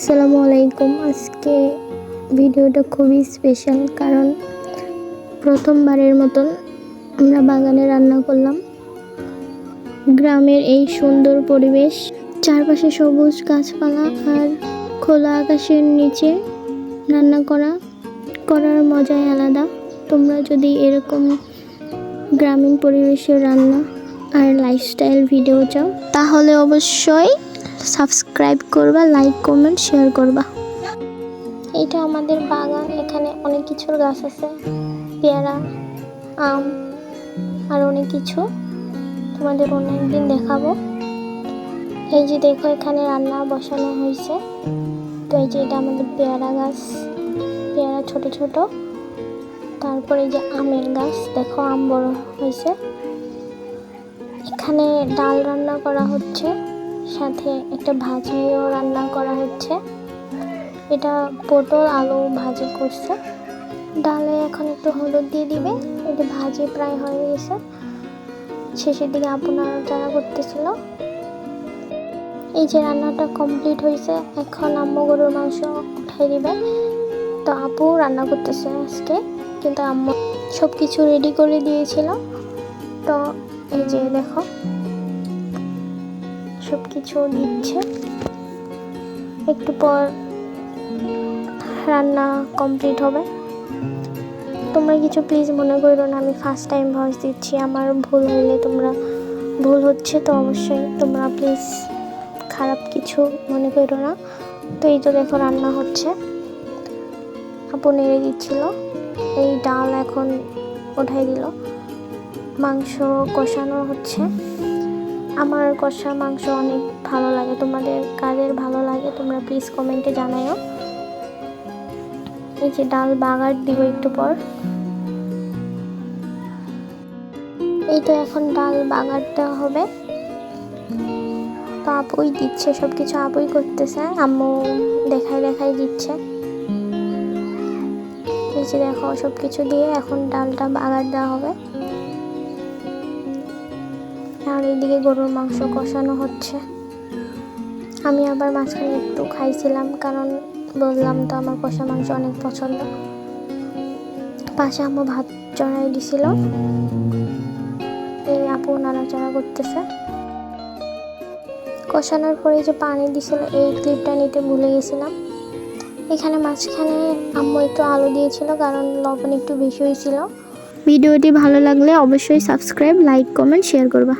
আসসালামু আলাইকুম। আজকে ভিডিওটা খুবই স্পেশাল কারণ প্রথমবারের মতন আমরা বাগানে রান্না করলাম। গ্রামের এই সুন্দর পরিবেশ, চারপাশে সবুজ গাছপালা আর খোলা আকাশের নিচে রান্না করা, করার মজাই আলাদা। তোমরা যদি এরকম গ্রামীণ পরিবেশের রান্না আর লাইফস্টাইল ভিডিও চাও, তাহলে অবশ্যই সাবস্ক্রাইব করবা, লাইক, কমেন্ট, শেয়ার করবা। এটা আমাদের বাগান, এখানে অনেক কিছুর গাছ আছে। পেয়ারা, আম, আর অনেক কিছু। তোমাদের অনেক দিন দেখাবো। এই যে দেখো, এখানে রান্না বসানো হয়েছে। তো এই যে এটা আমাদের পেয়ারা গাছ। পেয়ারা ছোট ছোট। তারপরে এই যে আমের গাছ, দেখো আম বড় হয়েছে। এখানে ডাল রান্না করা হচ্ছে। সাথে একটা ভাজিও রান্না করা হচ্ছে। এটা পটল আলু ভাজি করছে। ডালে এখন একটু হলুদ দিয়ে দিবে। এটা ভাজি প্রায় হয়ে গেছে। শেষের দিকে আপু নাড়াচাড়া করতেছিল। এই যে রান্নাটা কমপ্লিট হয়েছে, এখন আম্মু গরুর মাংস উঠাই দিবে। তো আপু রান্না করতেছে আজকে, কিন্তু আম্মু সব কিছু রেডি করে দিয়েছিল। তো এই যে দেখো সব কিছু দিচ্ছে। একটু পর রান্না কমপ্লিট হবে। তোমরা কিছু প্লিজ মনে করো না, আমি ফার্স্ট টাইম ভয়েস দিচ্ছি। আমার ভুল হইলে তোমরা, ভুল হচ্ছে তো অবশ্যই তোমরা প্লিজ খারাপ কিছু মনে করো না। তো এই তো দেখো রান্না হচ্ছে। আপু নেড়ে দিচ্ছিল। এই ডাল এখন ওঠাই দিল। মাংস কষানো হচ্ছে। আমার কষা মাংস অনেক ভালো লাগে। তোমাদের কাদের ভালো লাগে, তোমরা প্লিজ কমেন্টে জানাইও এই যে ডাল বাগার দিব একটু পর। এই তো এখন ডাল বাগার দেওয়া হবে। তো আপুই দিচ্ছে সব কিছু আপুই করতেছে, আম্মু দেখাই দেখাই দিচ্ছে। এই যে দেখো সব কিছু দিয়ে এখন ডালটা বাগার দেওয়া হবে। আর এইদিকে গরুর মাংস কষানো হচ্ছে। আমি আবার মাঝখানে একটু খাইছিলাম, কারণ বললাম তো আমার কষা মাংস অনেক পছন্দ। পাশে আম্মু ভাত চড়াই দিছিল। এই আপু নাড়াচাড়া করতেছে। কষানোর পরে যে পানি দিছিল, এই ক্লিপটা নিতে ভুলে গেছিলাম। এখানে মাঝখানে আম্মু একটু আলু দিয়েছিল, কারণ লবণ একটু বেশি হয়েছিল ভিডিওটি ভালো লাগলে অবশ্যই সাবস্ক্রাইব, লাইক, কমেন্ট, শেয়ার করবা।